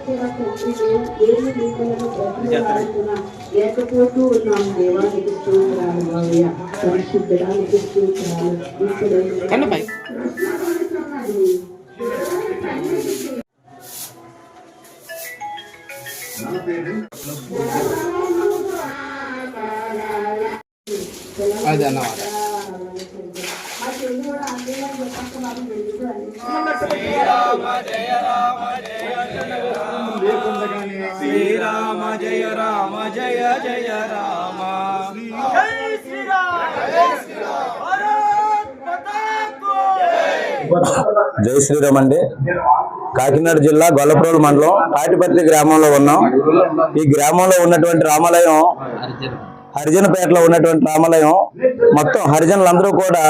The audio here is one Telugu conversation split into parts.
కూడా తండ్రి మేము దేని మీదలను బ్రతిమాలుతున్నా లేకపోతూ ఉన్నాం దేవానికి స్తోత్రాలు మావయ్య పరిశుద్ధడానికి స్తోత్రాలు కన్ను పై అది అన్నమాట శ్రీరామ జయ రామ జయ జయ రామ। జై శ్రీరామ్ అండి. కాకినాడ జిల్లా గొల్లప్రోలు మండలం తాటిపత్రి గ్రామంలో ఉన్నాం. ఈ గ్రామంలో ఉన్నటువంటి రామాలయం హరిజనపేటలో ఉన్నటువంటి రామాలయం మొత్తం హరిజనులందరూ కూడా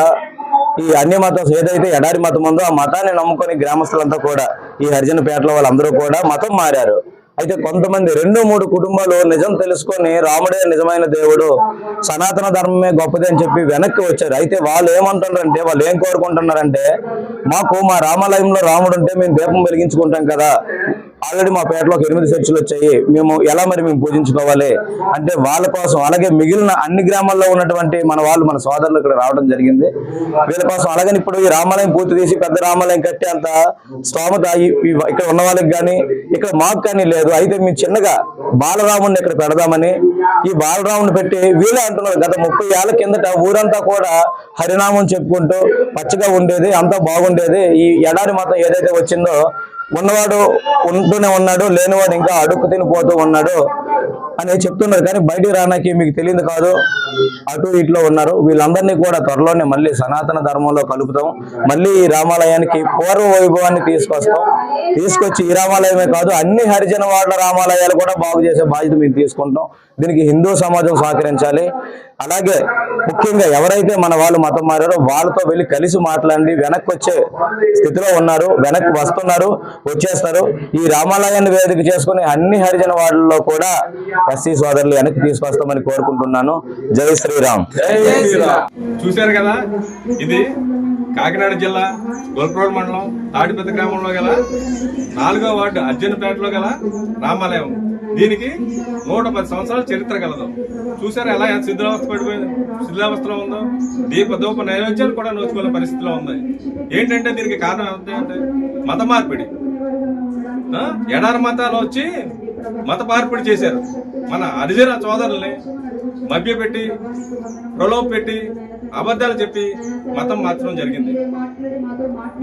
ఈ అన్య మతం ఏదైతే ఎడారి మతం ఉందో ఆ మతాన్ని నమ్ముకొని గ్రామస్తులంతా కూడా ఈ హరిజనపేటలో వాళ్ళందరూ కూడా మతం మారారు. అయితే కొంతమంది రెండు మూడు కుటుంబాలు నిజం తెలుసుకొని రాముడే నిజమైన దేవుడు సనాతన ధర్మమే గొప్పది అని చెప్పి వెనక్కి వచ్చారు. అయితే వాళ్ళు ఏమంటున్నారంటే వాళ్ళు ఏం కోరుకుంటున్నారంటే మాకు మా రామాలయంలో రాముడు ఉంటే మేము దీపం వెలిగించుకుంటాం కదా. ఆల్రెడీ మా పేటలో ఒక ఎనిమిది చర్చలు వచ్చాయి. మేము ఎలా మరి మేము పూజించుకోవాలి? అంటే వాళ్ళ కోసం అలాగే మిగిలిన అన్ని గ్రామాల్లో ఉన్నటువంటి మన వాళ్ళు మన సోదరులు ఇక్కడ రావడం జరిగింది. వీళ్ళ కోసం అలాగని ఇప్పుడు ఈ రామాలయం పూర్తి చేసి పెద్ద రామాలయం కట్టే అంత స్తోమత ఇక్కడ ఉన్న వాళ్ళకి కానీ ఇక్కడ మాకు కానీ లేదు. అయితే మేము చిన్నగా బాలరాముడిని ఇక్కడ పెడదామని ఈ బాలరాముని పెట్టి వీళ్ళే అంటున్నారు. గత ముప్పై ఏళ్ళ కిందట ఊరంతా కూడా హరినామం చెప్పుకుంటూ పచ్చగా ఉండేది అంతా బాగుండేది. ఈ ఎడారి మాత్రం ఏదైతే వచ్చిందో ఉన్నవాడు ఉంటూనే ఉన్నాడు లేనివాడు ఇంకా అడుక్కు తినిపోతూ ఉన్నాడు అని చెప్తున్నారు. కానీ బయటికి రానాకి మీకు తెలియదు కాదు. అటు ఇట్లో ఉన్నారు. వీళ్ళందరినీ కూడా త్వరలోనే మళ్ళీ సనాతన ధర్మంలో కలుపుతాం. మళ్ళీ ఈ రామాలయానికి పూర్వ వైభవాన్ని తీసుకొస్తాం. తీసుకొచ్చి ఈ రామాలయమే కాదు అన్ని హరిజన వాళ్ళ రామాలయాలు కూడా బాగు చేసే బాధ్యత మేము తీసుకుంటాం దీనికి హిందూ సమాజం సహకరించాలి. అలాగే ముఖ్యంగా ఎవరైతే మన వాళ్ళు మతం మారారో వాళ్ళతో వెళ్ళి కలిసి మాట్లాడి వెనక్కి వచ్చే స్థితిలో ఉన్నారు వెనక్కి వస్తున్నారు వచ్చేస్తారు. ఈ రామాలయాన్ని వేదిక చేసుకుని అన్ని హరిజన వాడల్లో కూడా ఎస్సీ సోదరులు వెనక్కి తీసుకొస్తామని కోరుకుంటున్నాను. జై శ్రీరామ్. చూశారు కదా? ఇది కాకినాడ జిల్లా గొల్ప్రోడ్ మండలం తాడిపెద్ద గ్రామంలో గల నాలుగో వార్డు అర్జునపేటలో గల రామాలయం. దీనికి నూట పది సంవత్సరాల చరిత్ర కలదు. చూసారా ఎలా ఎంత శిథిలావస్థ పడిపోయింది? శిథిలావస్థలో ఉందో? దీప దూప నైవేద్యాలు కూడా నోచుకునే పరిస్థితిలో ఉంది. ఏంటంటే దీనికి కారణం ఏంటంటే మత మార్పిడి. ఎడారి మతాలు వచ్చి మత మార్పిడి చేశారు. మన హరిజన సోదరుల్ని మభ్యపెట్టి ప్రలోభ పెట్టి అబద్ధాలు చెప్పి మతం మార్చడం జరిగింది.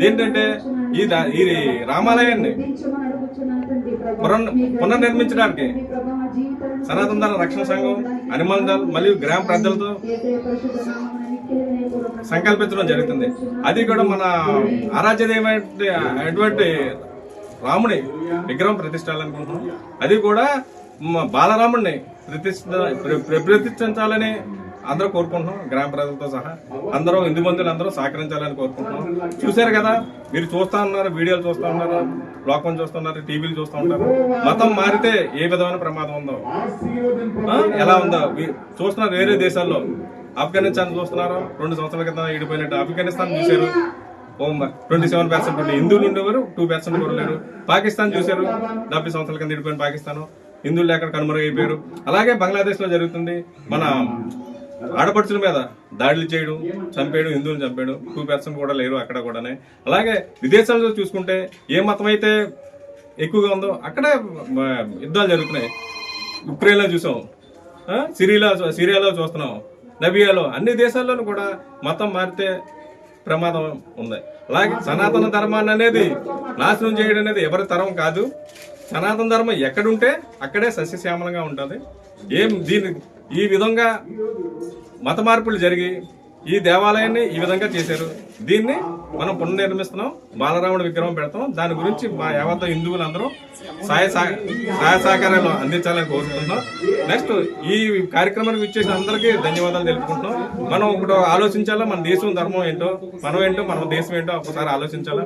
ఏంటంటే ఈ దా- ఈ రామాలయాన్ని పునర్ పునర్నిర్మించడానికి సనాతన ధర్మ రక్షణ సంఘం హనుమాన్ దళ్ మరియు గ్రామ ప్రజలతో సంకల్పించడం జరుగుతుంది. అది కూడా మన ఆరాధ్యదేమైనటువంటి రాముని విగ్రహం ప్రతిష్టాలనుకుంటున్నాం అది కూడా బాలరాముడిని ప్రతిష్ఠ ప్ర- ప్రతిష్ఠించాలని అందరూ కోరుకుంటున్నాం గ్రామ ప్రజలతో సహా. అందరూ హిందూ బంధువులు అందరూ సహకరించాలని కోరుకుంటున్నాం. చూశారు కదా మీరు చూస్తా ఉన్నారు వీడియోలు చూస్తూ ఉన్నారు లోకం చూస్తున్నారు టీవీలు చూస్తూ ఉంటారు మతం మారితే ఏ విధమైన ప్రమాదం ఉందో? ఎలా ఉందో? చూస్తున్నారు వేరే దేశాల్లో. ఆఫ్ఘనిస్తాన్ చూస్తున్నారు. రెండు సంవత్సరాల క్రితం ఇడిపోయినట్టు ఆఫ్ఘనిస్తాన్ చూశారు. ట్వంటీ సెవెన్ పర్సెంట్ ఉండే హిందువులు ఉండేవారు టూ పర్సెంట్ కూడా లేరు. పాకిస్తాన్ చూశారు. డెబ్బై సంవత్సరాల కింద ఇడిపోయిన పాకిస్తాన్. హిందువులు ఎక్కడ కనుమరుగైపోయారు. అలాగే బంగ్లాదేశ్లో జరుగుతుంది. మన ఆడపడుచుల మీద దాడులు చేయడం చంపేయడం హిందువులు చంపేయడం టూ పర్సెంట్ కూడా లేరు అక్కడ కూడానే. అలాగే విదేశాల్లో చూసుకుంటే ఏ మతం అయితే ఎక్కువగా ఉందో అక్కడే యుద్ధాలు జరుగుతున్నాయి. ఉక్రెయిన్లో చూసాం. సిరియాలో సిరియాలో చూస్తున్నాం. నబియాలో అన్ని దేశాల్లోనూ కూడా మతం మారితే ప్రమాదం ఉంది. అలాగే సనాతన ధర్మాన్ని అనేది నాశనం చేయడం అనేది ఎవరి తరం కాదు. సనాతన ధర్మం ఎక్కడుంటే అక్కడే సస్యశ్యామలంగా ఉంటుంది. ఏం దీని ఈ విధంగా మత మార్పులు జరిగి ఈ దేవాలయాన్ని ఈ విధంగా చేశారు. దీన్ని మనం పునర్నిర్మిస్తున్నాం బాలరాముడి విగ్రహం పెడతాం. దాని గురించి మా యావత హిందువులందరూ సహాయ సహాయ సహకారాలు అందించాలని కోరుకుంటున్నాం. నెక్స్ట్ ఈ కార్యక్రమానికి ఇచ్చేసిన అందరికీ ధన్యవాదాలు తెలుపుకుంటున్నాం. మనం ఒకటి ఆలోచించాలా? మన దేశం ధర్మం ఏంటో మనం ఏంటో మన దేశం ఏంటో ఒకసారి ఆలోచించాలా?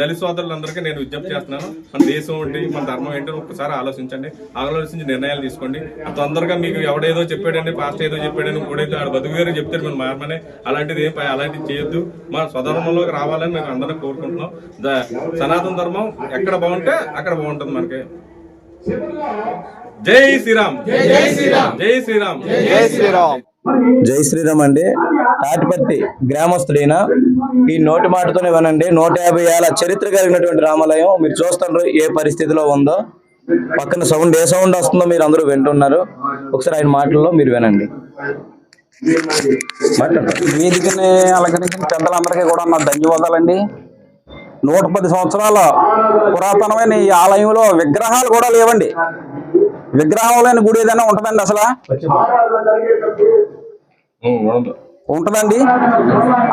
దళిత సోదరులందరికీ నేను విజ్ఞప్తి చేస్తున్నాను. మన దేశం ఏంటి మన ధర్మం ఏంటో ఒకసారి ఆలోచించండి. ఆలోచించి నిర్ణయాలు తీసుకోండి. తొందరగా మీకు ఎవడేదో చెప్పాడండి పాస్ట్ ఏదో చెప్పాడని కూడా ఆడ బతుకు గారు చెప్తాడు మనం కానీ అలాంటిది ఏం ప- అలాంటివి చేయొద్దు. మన స్వధర్మంలోకి రావాలని మేము అందరం కోరుకుంటున్నాం. సనాతన ధర్మం ఎక్కడ బాగుంటే అక్కడ బాగుంటుంది మనకి. జై శ్రీరామ్. జై శ్రీరామ్. జై శ్రీరామ్. జై శ్రీరామ్. జై శ్రీరామ్ అండి. తాటిపత్తి గ్రామస్తుడైన ఈ నోటి మాటతోనే వినండి. నూట యాభై ఏళ్ళ చరిత్ర కలిగినటువంటి రామాలయం మీరు చూస్తున్నారు ఏ పరిస్థితిలో ఉందో. పక్కన సౌండ్ ఏ సౌండ్ వస్తుందో మీరు అందరూ వింటున్నారు. ఒకసారి ఆయన మాటల్లో మీరు వినండి. వేదికని అలంకరించిన పెద్దలందరికీ కూడా నా ధన్యవాదాలండి. నూట పది సంవత్సరాల పురాతనమైన ఈ ఆలయంలో విగ్రహాలు కూడా లేవండి. విగ్రహం లేని గుడి ఏదైనా ఉంటుందండి అసలు? ఉంటుందండి.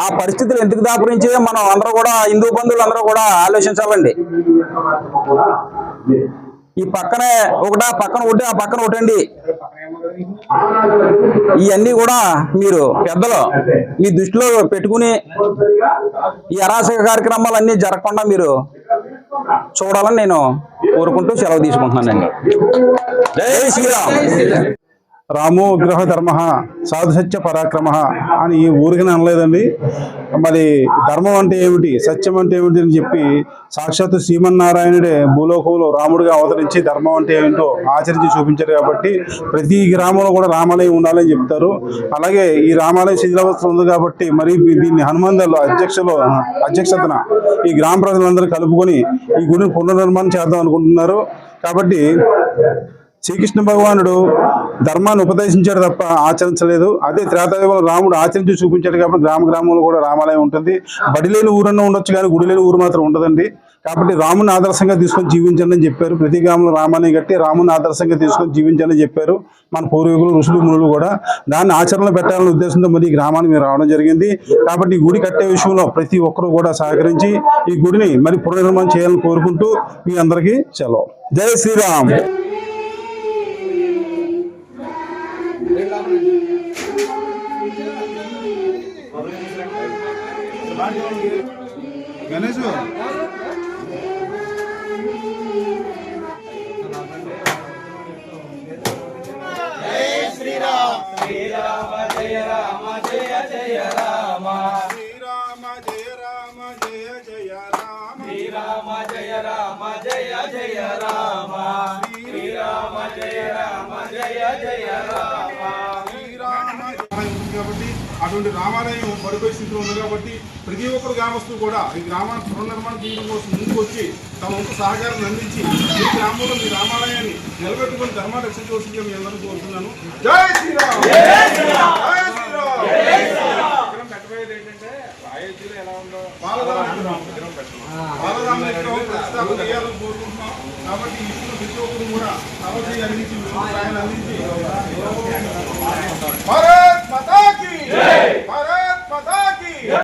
ఆ పరిస్థితులు ఎందుకు దాపురించి మనం అందరూ కూడా హిందూ బంధువులు అందరూ కూడా ఆలోచించాలండి. ఈ పక్కనే ఒకటా పక్కన ఒకటి ఆ పక్కన ఒకటండి. ఇవన్నీ కూడా మీరు పెద్దలు మీ దృష్టిలో పెట్టుకుని ఈ అరాచక కార్యక్రమాలు అన్ని జరగకుండా మీరు చూడాలని నేను కోరుకుంటూ సెలవు తీసుకుంటున్నానండి. జై శ్రీరామ్. రామో విగ్రహ ధర్మ సాధు సత్య పరాక్రమ అని ఈ ఊరికనే అనలేదండి. మరి ధర్మం అంటే ఏమిటి సత్యం అంటే ఏమిటి అని చెప్పి సాక్షాత్తు శ్రీమన్నారాయణుడే భూలోకంలో రాముడిగా అవతరించి ధర్మం అంటే ఏమిటో ఆచరించి చూపించారు కాబట్టి ప్రతి గ్రామంలో కూడా రామాలయం ఉండాలని చెప్తారు. అలాగే ఈ రామాలయం శిథిలావస్థ ఉంది కాబట్టి మరి దీన్ని హనుమంతులు అధ్యక్షలో అధ్యక్షతన ఈ గ్రామ ప్రజలందరూ కలుపుకొని ఈ గుడిని పునర్నిర్మాణం చేద్దాం అనుకుంటున్నారు. కాబట్టి శ్రీకృష్ణ భగవానుడు ధర్మాన్ని ఉపదేశించాడు తప్ప ఆచరించలేదు. అదే త్రేతాయుగంలో రాముడు ఆచరించి చూపించాడు కాబట్టి గ్రామ గ్రామంలో కూడా రామాలయం ఉంటుంది. బడి లేని ఊరన్నా ఉండొచ్చు కానీ గుడి లేని ఊరు మాత్రం ఉండదండి. కాబట్టి రాముని ఆదర్శంగా తీసుకొని జీవించండి అని చెప్పారు. ప్రతి గ్రామంలో రామాలయం కట్టి రాముని ఆదర్శంగా తీసుకొని జీవించండి అని చెప్పారు. మన పూర్వీకులు ఋషులు మునులు కూడా దాన్ని ఆచరణలో పెట్టాలనే ఉద్దేశంతో మరి ఈ గ్రామానికి మీరు రావడం జరిగింది. కాబట్టి ఈ గుడి కట్టే విషయంలో ప్రతి ఒక్కరూ కూడా సహకరించి ఈ గుడిని మరి పునర్నిర్మాణం చేయాలని కోరుకుంటూ మీ అందరికీ సెలవు. జై శ్రీరామ్. గణేష్ శ్రీరామ జయ రామ జయ జయ రామ. శ్రీరామ జయ రామ జయ జయ రామ. శ్రీరామ జయ రామ జయ జయ రామ. శ్రీరామ కాబట్టి అటువంటి రామాలయం పడిపోయే స్థితిలో ఉంది కాబట్టి ప్రతి ఒక్కరు గ్రామస్తులు కూడా ఈ గ్రామాన్ని పునర్నిర్మాణం చేయడం కోసం ముందుకు వచ్చి తమ వంతు సహకారాన్ని అందించి ఈ గ్రామంలో మీ రామాలయాన్ని నిలబెట్టుకుని ధర్మాన్ని రక్షించవలసిందిగా మీ అందరూ కోరుతున్నాను. జై శ్రీరామ్! పెట్టబోయేది ఏంటంటే అయోధ్యలో ఎలా ఉందో బాలరామ విగ్రహం పెట్టడం బాలరామ విగ్రహం ప్రతిష్టాపన చేయాలని కోరుకుంటున్నాం కాబట్టి ఇప్పుడు ప్రతి ఒక్కరు కూడా చేయి అందించి ఆయన అందించి माता की जय भारत